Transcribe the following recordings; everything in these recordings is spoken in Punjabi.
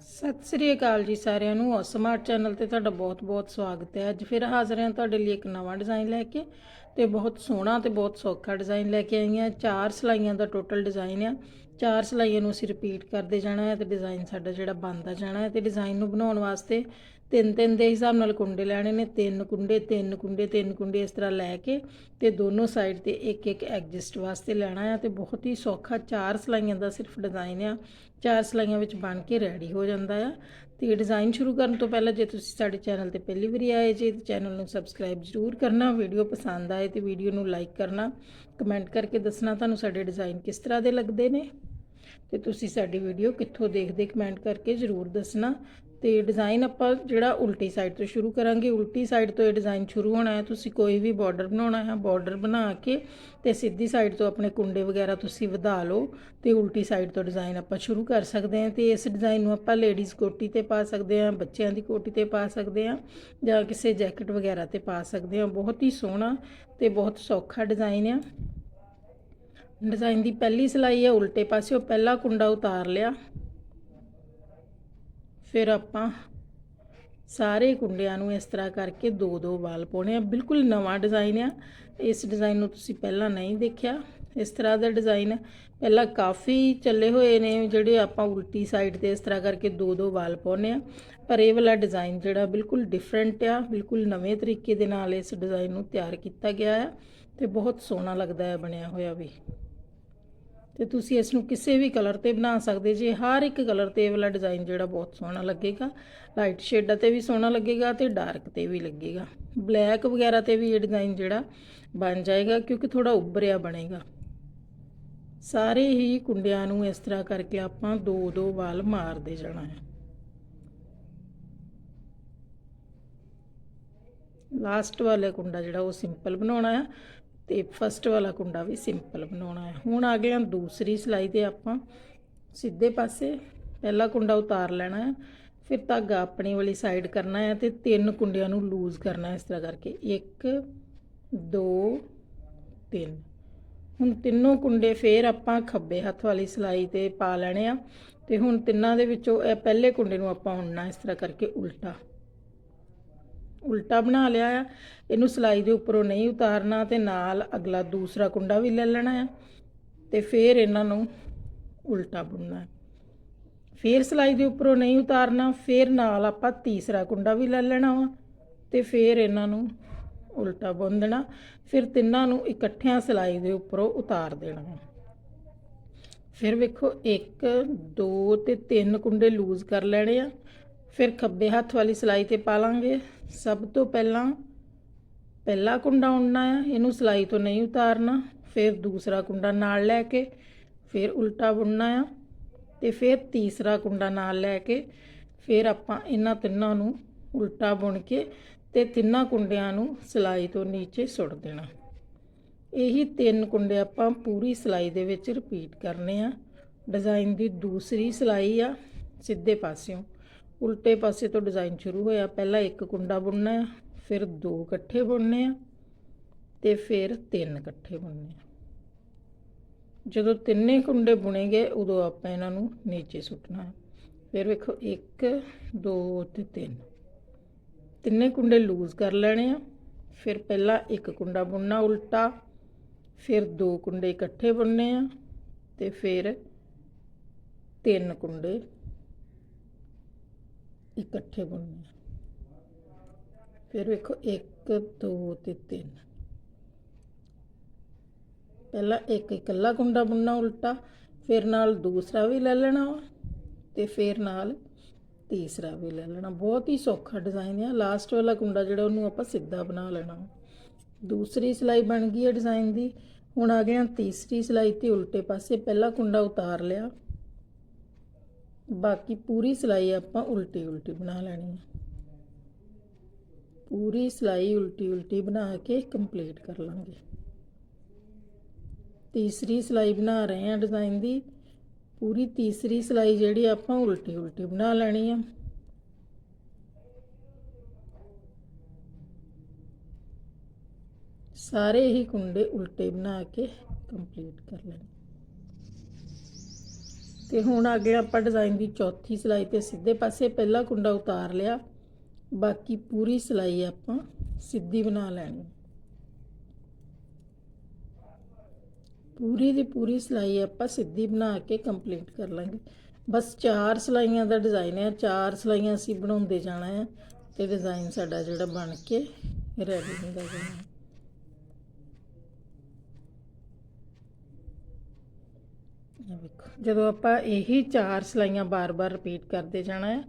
ਸਤਿ ਸ੍ਰੀ ਅਕਾਲ ਜੀ ਸਾਰਿਆਂ ਨੂੰ। ਸਮਾਰਟ ਚੈਨਲ ਤੇ ਤੁਹਾਡਾ ਬਹੁਤ-ਬਹੁਤ ਸਵਾਗਤ ਹੈ। ਅੱਜ ਫਿਰ ਹਾਜ਼ਰ ਹਾਂ ਤੁਹਾਡੇ ਲਈ ਇੱਕ ਨਵਾਂ ਡਿਜ਼ਾਈਨ ਲੈ ਕੇ। ਤੇ ਬਹੁਤ ਸੋਹਣਾ ਤੇ ਬਹੁਤ ਸੌਖਾ ਡਿਜ਼ਾਈਨ ਲੈ ਕੇ ਆਈ ਹਾਂ। ਚਾਰ ਸਲਾਈਆਂ ਦਾ ਟੋਟਲ ਡਿਜ਼ਾਈਨ ਆ। ਚਾਰ ਸਲਾਈਆਂ ਨੂੰ ਅਸੀਂ ਰਿਪੀਟ ਕਰਦੇ ਜਾਣਾ ਹੈ ਤੇ ਡਿਜ਼ਾਈਨ ਸਾਡਾ ਜਿਹੜਾ ਬਣਦਾ ਜਾਣਾ ਹੈ ਤੇ ਡਿਜ਼ਾਈਨ ਨੂੰ ਬਣਾਉਣ ਵਾਸਤੇ ਤਿੰਨ ਤਿੰਨ ਦੇ ਹਿਸਾਬ ਨਾਲ ਕੁੰਡੇ ਲੈਣੇ ਨੇ। ਤਿੰਨ ਕੁੰਡੇ ਤਿੰਨ ਕੁੰਡੇ ਤਿੰਨ ਕੁੰਡੇ ਇਸ ਤਰ੍ਹਾਂ ਲੈ ਕੇ ਤੇ ਦੋਨੋਂ ਸਾਈਡ ਤੇ ਇੱਕ ਇੱਕ ਐਡਜਸਟ ਵਾਸਤੇ ਲੈਣਾ ਹੈ ਤੇ ਬਹੁਤ ਹੀ ਸੌਖਾ ਚਾਰ ਸਲਾਈਆਂ ਦਾ ਸਿਰਫ ਡਿਜ਼ਾਈਨ ਆ। ਚਾਰ ਸਲਾਈਆਂ ਵਿੱਚ ਬਣ ਕੇ ਰੈਡੀ ਹੋ ਜਾਂਦਾ ਆ। ਤੇ ਡਿਜ਼ਾਈਨ ਸ਼ੁਰੂ ਕਰਨ ਤੋਂ ਪਹਿਲਾਂ ਜੇ ਤੁਸੀਂ ਸਾਡੇ ਚੈਨਲ ਤੇ ਪਹਿਲੀ ਵਾਰੀ ਆਏ ਜੇ, ਤੇ ਚੈਨਲ ਨੂੰ ਸਬਸਕ੍ਰਾਈਬ ਜ਼ਰੂਰ ਕਰਨਾ ਵੀਡੀਓ ਪਸੰਦ ਆਏ ਤੇ ਵੀਡੀਓ ਨੂੰ ਲਾਈਕ ਕਰਨਾ ਕਮੈਂਟ ਕਰਕੇ ਦੱਸਣਾ ਤੁਹਾਨੂੰ ਸਾਡੇ ਡਿਜ਼ਾਈਨ ਕਿਸ ਤਰ੍ਹਾਂ ਦੇ ਲੱਗਦੇ ਨੇ। ਤੇ ਤੁਸੀਂ ਸਾਡੀ ਵੀਡੀਓ ਕਿੱਥੋਂ ਦੇਖਦੇ ਕਮੈਂਟ ਕਰਕੇ ਜ਼ਰੂਰ ਦੱਸਣਾ। ਤੇ ਡਿਜ਼ਾਈਨ ਆਪਾਂ ਜਿਹੜਾ ਉਲਟੀ ਸਾਈਡ ਤੋਂ ਸ਼ੁਰੂ ਕਰਾਂਗੇ, ਉਲਟੀ ਸਾਈਡ ਤੋਂ ਇਹ ਡਿਜ਼ਾਈਨ ਸ਼ੁਰੂ ਹੋਣਾ ਹੈ, ਤੁਸੀਂ ਕੋਈ ਵੀ ਬਾਰਡਰ ਬਣਾਉਣਾ ਹੈ ਬਾਰਡਰ ਬਣਾ ਕੇ ਤੇ ਸਿੱਧੀ ਸਾਈਡ ਤੋਂ ਆਪਣੇ ਕੁੰਡੇ ਵਗੈਰਾ ਤੁਸੀਂ ਵਧਾ ਲਓ ਤੇ ਉਲਟੀ ਸਾਈਡ ਤੋਂ ਡਿਜ਼ਾਈਨ ਆਪਾਂ ਸ਼ੁਰੂ ਕਰ ਸਕਦੇ ਹਾਂ ਤੇ ਇਸ ਡਿਜ਼ਾਈਨ ਨੂੰ ਆਪਾਂ ਲੇਡੀਜ਼ ਕੋਟੀ ਤੇ ਪਾ ਸਕਦੇ ਹਾਂ, ਬੱਚਿਆਂ ਦੀ ਕੋਟੀ ਤੇ ਪਾ ਸਕਦੇ ਹਾਂ ਜਾਂ ਕਿਸੇ ਜੈਕਟ ਵਗੈਰਾ ਤੇ ਪਾ ਸਕਦੇ ਹਾਂ। ਬਹੁਤ ਹੀ ਸੋਹਣਾ ਤੇ ਬਹੁਤ ਸੌਖਾ ਡਿਜ਼ਾਈਨ ਆ। ਡਿਜ਼ਾਈਨ ਦੀ ਪਹਿਲੀ ਸਿਲਾਈ ਹੈ ਉਲਟੇ ਪਾਸਿਓਂ ਪਹਿਲਾ ਕੁੰਡਾ ਉਤਾਰ ਲਿਆ। ਫਿਰ ਆਪਾਂ ਸਾਰੇ ਕੁੰਡਿਆਂ ਨੂੰ ਇਸ ਤਰ੍ਹਾਂ ਕਰਕੇ ਦੋ ਦੋ ਵਾਲ ਪਾਉਣੇ ਆ। ਬਿਲਕੁਲ ਨਵਾਂ ਡਿਜ਼ਾਈਨ ਆ। ਇਸ ਡਿਜ਼ਾਈਨ ਨੂੰ ਤੁਸੀਂ ਪਹਿਲਾਂ ਨਹੀਂ ਦੇਖਿਆ। ਇਸ ਤਰ੍ਹਾਂ ਦਾ ਡਿਜ਼ਾਈਨ ਪਹਿਲਾਂ ਕਾਫੀ ਚੱਲੇ ਹੋਏ ਨੇ ਜਿਹੜੇ ਆਪਾਂ ਉਲਟੀ ਸਾਈਡ ਤੇ ਇਸ ਤਰ੍ਹਾਂ ਕਰਕੇ ਦੋ ਦੋ ਵਾਲ ਪਾਉਨੇ ਆ। ਪਰ ਇਹ ਵਾਲਾ ਡਿਜ਼ਾਈਨ ਜਿਹੜਾ ਬਿਲਕੁਲ ਡਿਫਰੈਂਟ ਆ। ਬਿਲਕੁਲ ਨਵੇਂ ਤਰੀਕੇ ਦੇ ਨਾਲ ਇਸ ਡਿਜ਼ਾਈਨ ਨੂੰ ਤਿਆਰ ਕੀਤਾ ਗਿਆ ਆ। ਤੇ ਬਹੁਤ ਸੋਹਣਾ ਲੱਗਦਾ ਹੈ ਬਣਿਆ ਹੋਇਆ ਵੀ। ਤੇ ਤੁਸੀਂ ਇਸ ਨੂੰ ਕਿਸੇ ਵੀ ਕਲਰ ਤੇ ਬਣਾ ਸਕਦੇ ਜੇ। ਹਰ ਇੱਕ ਕਲਰ ਤੇ ਇਹ ਵਾਲਾ ਡਿਜ਼ਾਈਨ ਜਿਹੜਾ ਬਹੁਤ ਸੋਹਣਾ ਲੱਗੇਗਾ। ਲਾਈਟ ਸ਼ੇਡਾਂ ਤੇ ਵੀ ਸੋਹਣਾ ਲੱਗੇਗਾ ਤੇ ਡਾਰਕ ਤੇ ਵੀ ਲੱਗੇਗਾ। ਬਲੈਕ ਵਗੈਰਾ ਤੇ ਵੀ ਇਹ ਡਿਜ਼ਾਈਨ ਜਿਹੜਾ ਬਣ ਜਾਏਗਾ ਕਿਉਂਕਿ ਥੋੜਾ ਉੱਭਰਿਆ ਬਣੇਗਾ। ਸਾਰੇ ਹੀ ਕੁੰਡਿਆਂ ਨੂੰ ਇਸ ਤਰ੍ਹਾਂ ਕਰਕੇ ਆਪਾਂ ਦੋ ਦੋ ਵਾਲ ਮਾਰਦੇ ਜਾਣਾ ਹੈ। ਲਾਸਟ ਵਾਲਾ ਕੁੰਡਾ ਜਿਹੜਾ ਉਹ ਸਿੰਪਲ ਬਣਾਉਣਾ ਹੈ। ਤੇ ਫਸਟ ਵਾਲਾ ਕੁੰਡਾ ਵੀ ਸਿੰਪਲ ਬਣਾਉਣਾ ਹੈ। ਹੁਣ ਆ ਗਏ ਹਾਂ ਦੂਸਰੀ ਸਿਲਾਈ ਤੇ ਆਪਾਂ। ਸਿੱਧੇ ਪਾਸੇ ਪਹਿਲਾ ਕੁੰਡਾ ਉਤਾਰ ਲੈਣਾ ਹੈ। ਫਿਰ ਧਾਗਾ ਆਪਣੀ ਵਾਲੀ ਸਾਈਡ ਕਰਨਾ ਹੈ ਤੇ ਤਿੰਨ ਕੁੰਡਿਆਂ ਨੂੰ ਲੂਜ਼ ਕਰਨਾ ਹੈ ਇਸ ਤਰ੍ਹਾਂ ਕਰਕੇ। 1 2 3 ਹੁਣ ਤਿੰਨੋਂ ਕੁੰਡੇ ਫੇਰ ਆਪਾਂ ਖੱਬੇ ਹੱਥ ਵਾਲੀ ਸਿਲਾਈ ਤੇ ਪਾ ਲੈਣੇ ਆ। ਤੇ ਹੁਣ ਤਿੰਨਾਂ ਦੇ ਵਿੱਚੋਂ ਇਹ ਪਹਿਲੇ ਕੁੰਡੇ ਨੂੰ ਆਪਾਂ ਉਣਨਾ ਇਸ ਤਰ੍ਹਾਂ ਕਰਕੇ ਉਲਟਾ। ਉਲਟਾ ਬਣਾ ਲਿਆ ਆ। ਇਹਨੂੰ ਸਲਾਈ ਦੇ ਉੱਪਰੋਂ ਨਹੀਂ ਉਤਾਰਨਾ ਤੇ ਨਾਲ ਅਗਲਾ ਦੂਸਰਾ ਕੁੰਡਾ ਵੀ ਲੈ ਲੈਣਾ ਆ ਤੇ ਫਿਰ ਇਹਨਾਂ ਨੂੰ ਉਲਟਾ ਬੁਣਨਾ ਫਿਰ ਸਲਾਈ ਦੇ ਉੱਪਰੋਂ ਨਹੀਂ ਉਤਾਰਨਾ, ਫਿਰ ਨਾਲ ਆਪਾਂ ਤੀਸਰਾ ਕੁੰਡਾ ਵੀ ਲੈ ਲੈਣਾ ਵਾ ਤੇ ਫਿਰ ਇਹਨਾਂ ਨੂੰ ਉਲਟਾ ਬੁਣ ਦੇਣਾ। ਫਿਰ ਤਿੰਨਾਂ ਨੂੰ ਇਕੱਠਿਆਂ ਸਲਾਈ ਦੇ ਉੱਪਰੋਂ ਉਤਾਰ ਦੇਣਾ ਫਿਰ ਵੇਖੋ 1 2 ਤੇ 3 ਕੁੰਡੇ ਲੂਜ਼ ਕਰ ਲੈਣੇ ਆ। ਫਿਰ ਖੱਬੇ ਹੱਥ ਵਾਲੀ ਸਲਾਈ ਤੇ ਪਾ ਲਾਂਗੇ। ਸਭ ਤੋਂ ਪਹਿਲਾਂ ਪਹਿਲਾ ਕੁੰਡਾ ਉਣਨਾ ਹੈ ਇਹਨੂੰ ਸਲਾਈ ਤੋਂ ਨਹੀਂ ਉਤਾਰਨਾ। ਫਿਰ ਦੂਸਰਾ ਕੁੰਡਾ ਨਾਲ ਲੈ ਕੇ, ਫਿਰ ਉਲਟਾ ਬੁਣਨਾ ਆ ਤੇ ਫਿਰ ਤੀਸਰਾ ਕੁੰਡਾ ਨਾਲ ਲੈ ਕੇ, ਫਿਰ ਆਪਾਂ ਇਹਨਾਂ ਤਿੰਨਾਂ ਨੂੰ ਉਲਟਾ ਬੁਣ ਕੇ ਤੇ ਤਿੰਨਾਂ ਕੁੰਡਿਆਂ ਨੂੰ ਸਲਾਈ ਤੋਂ ਨੀਚੇ ਸੁੱਟ ਦੇਣਾ। ਇਹੀ ਤਿੰਨ ਕੁੰਡੇ ਆਪਾਂ ਪੂਰੀ ਸਲਾਈ ਦੇ ਵਿੱਚ ਰਿਪੀਟ ਕਰਨੇ ਆ। ਡਿਜ਼ਾਈਨ ਦੀ ਦੂਸਰੀ ਸਲਾਈ ਆ, ਸਿੱਧੇ ਪਾਸਿਓਂ। ਉਲਟੇ ਪਾਸੇ ਤੋਂ ਡਿਜ਼ਾਈਨ ਸ਼ੁਰੂ ਹੋਇਆ। ਪਹਿਲਾਂ ਇੱਕ ਕੁੰਡਾ ਬੁਣਨਾ ਹੈ ਫਿਰ ਦੋ ਇਕੱਠੇ ਬੁਣਨੇ ਆ ਤੇ ਫਿਰ ਤਿੰਨ ਇਕੱਠੇ ਬੁਣਨੇ ਆ। ਜਦੋਂ ਤਿੰਨੇ ਕੁੰਡੇ ਬੁਣੇ ਗਏ ਉਦੋਂ ਆਪਾਂ ਇਹਨਾਂ ਨੂੰ ਨੀਚੇ ਸੁੱਟਣਾ ਹੈ ਫਿਰ ਵੇਖੋ 1 2 ਤੇ 3 ਤਿੰਨੇ ਕੁੰਡੇ ਲੂਜ਼ ਕਰ ਲੈਣੇ ਆ। ਫਿਰ ਪਹਿਲਾਂ ਇੱਕ ਕੁੰਡਾ ਬੁਣਨਾ ਉਲਟਾ, ਫਿਰ ਦੋ ਕੁੰਡੇ ਇਕੱਠੇ ਬੁਣਨੇ ਆ ਤੇ ਫਿਰ ਤਿੰਨ ਕੁੰਡੇ ਇਕੱਠੇ ਬੁਣਨੇ ਫਿਰ ਵੇਖੋ 1 2 ਤੇ 3 ਪਹਿਲਾਂ ਇੱਕ ਇਕੱਲਾ ਕੁੰਡਾ ਬੁਣਨਾ ਉਲਟਾ, ਫਿਰ ਨਾਲ ਦੂਸਰਾ ਵੀ ਲੈ ਲੈਣਾ ਵਾ, ਤੇ ਫਿਰ ਨਾਲ ਤੀਸਰਾ ਵੀ ਲੈ ਲੈਣਾ। ਬਹੁਤ ਹੀ ਸੌਖਾ ਡਿਜ਼ਾਈਨ ਹੈ ਲਾਸਟ ਵਾਲਾ ਕੁੰਡਾ ਜਿਹੜਾ ਉਹਨੂੰ ਆਪਾਂ ਸਿੱਧਾ ਬਣਾ ਲੈਣਾ ਦੂਸਰੀ ਸਿਲਾਈ ਬਣ ਗਈ ਹੈ ਡਿਜ਼ਾਈਨ ਦੀ। ਹੁਣ ਆ ਗਿਆ ਤੀਸਰੀ ਸਿਲਾਈ ਤੇ ਉਲਟੇ ਪਾਸੇ। ਪਹਿਲਾ ਕੁੰਡਾ ਉਤਾਰ ਲਿਆ। ਬਾਕੀ ਪੂਰੀ ਸਿਲਾਈ ਆਪਾਂ ਉਲਟੀ ਉਲਟੀ ਬਣਾ ਲੈਣੀ ਹੈ ਪੂਰੀ ਸਿਲਾਈ ਉਲਟੀ ਉਲਟੀ ਬਣਾ ਕੇ ਕੰਪਲੀਟ ਕਰ ਲਾਂਗੇ। ਤੀਸਰੀ ਸਿਲਾਈ ਬਣਾ ਰਹੇ ਹਾਂ ਡਿਜ਼ਾਈਨ ਦੀ। ਪੂਰੀ ਤੀਸਰੀ ਸਿਲਾਈ ਜਿਹੜੀ ਆਪਾਂ ਉਲਟੀ ਉਲਟੀ ਬਣਾ ਲੈਣੀ ਆ। ਸਾਰੇ ਹੀ ਕੁੰਡੇ ਉਲਟੇ ਬਣਾ ਕੇ ਕੰਪਲੀਟ ਕਰ ਲੈਣੇ। ਤੇ ਹੁਣ ਆ ਗਏ ਆਪਾਂ ਡਿਜ਼ਾਈਨ ਦੀ ਚੌਥੀ ਸਿਲਾਈ ਤੇ ਸਿੱਧੇ ਪਾਸੇ ਪਹਿਲਾ ਕੁੰਡਾ ਉਤਾਰ ਲਿਆ। ਬਾਕੀ ਪੂਰੀ ਸਿਲਾਈ ਆਪਾਂ ਸਿੱਧੀ ਬਣਾ ਲੈਣੀ। ਪੂਰੀ ਦੀ ਪੂਰੀ ਸਿਲਾਈ ਆਪਾਂ ਸਿੱਧੀ ਬਣਾ ਕੇ ਕੰਪਲੀਟ ਕਰ ਲਾਂਗੇ। ਬਸ ਚਾਰ ਸਿਲਾਈਆਂ ਦਾ ਡਿਜ਼ਾਈਨ ਹੈ। ਚਾਰ ਸਿਲਾਈਆਂ ਅਸੀਂ ਬਣਾਉਂਦੇ ਜਾਣਾ ਹੈ ਤੇ ਡਿਜ਼ਾਈਨ ਸਾਡਾ ਜਿਹੜਾ ਬਣ ਕੇ ਰੈਡੀ ਹੁੰਦਾ ਜਾਣਾ। ਇਹ ਵੇਖੋ, ਜਦੋਂ ਆਪਾਂ ਇਹੀ ਚਾਰ ਸਲਾਈਆਂ ਬਾਰ-ਬਾਰ ਰਿਪੀਟ ਕਰਦੇ ਜਾਣਾ ਹੈ,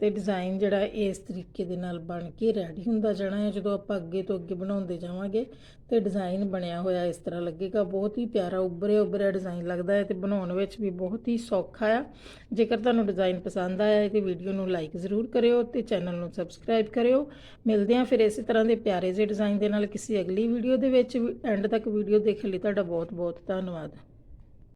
ਤੇ ਡਿਜ਼ਾਈਨ ਜਿਹੜਾ ਇਸ ਤਰੀਕੇ ਦੇ ਨਾਲ ਬਣ ਕੇ ਰੈਡੀ ਹੁੰਦਾ ਜਾਣਾ ਹੈ। ਜਦੋਂ ਆਪਾਂ ਅੱਗੇ ਤੋਂ ਅੱਗੇ ਬਣਾਉਂਦੇ ਜਾਵਾਂਗੇ, ਤੇ ਡਿਜ਼ਾਈਨ ਬਣਿਆ ਹੋਇਆ ਇਸ ਤਰ੍ਹਾਂ ਲੱਗੇਗਾ। ਬਹੁਤ ਹੀ ਪਿਆਰਾ, ਉੱਭਰਿਆ ਉੱਭਰਿਆ ਡਿਜ਼ਾਈਨ ਲੱਗਦਾ ਹੈ ਤੇ ਬਣਾਉਣ ਵਿੱਚ ਵੀ ਬਹੁਤ ਹੀ ਸੌਖਾ ਆ। ਜੇਕਰ ਤੁਹਾਨੂੰ ਡਿਜ਼ਾਈਨ ਪਸੰਦ ਆਇਆ ਹੈ, ਤੇ ਵੀਡੀਓ ਨੂੰ ਲਾਈਕ ਜ਼ਰੂਰ ਕਰਿਓ ਤੇ ਚੈਨਲ ਨੂੰ ਸਬਸਕ੍ਰਾਈਬ ਕਰਿਓ। ਮਿਲਦੇ ਹਾਂ ਫਿਰ ਇਸੇ ਤਰ੍ਹਾਂ ਦੇ ਪਿਆਰੇ ਜਿਹੇ ਡਿਜ਼ਾਈਨ ਦੇ ਨਾਲ ਕਿਸੇ ਅਗਲੀ ਵੀਡੀਓ ਦੇ ਵਿੱਚ। ਐਂਡ ਤੱਕ ਵੀਡੀਓ ਦੇਖਣ ਲਈ, ਤੁਹਾਡਾ ਬਹੁਤ ਬਹੁਤ ਧੰਨਵਾਦ।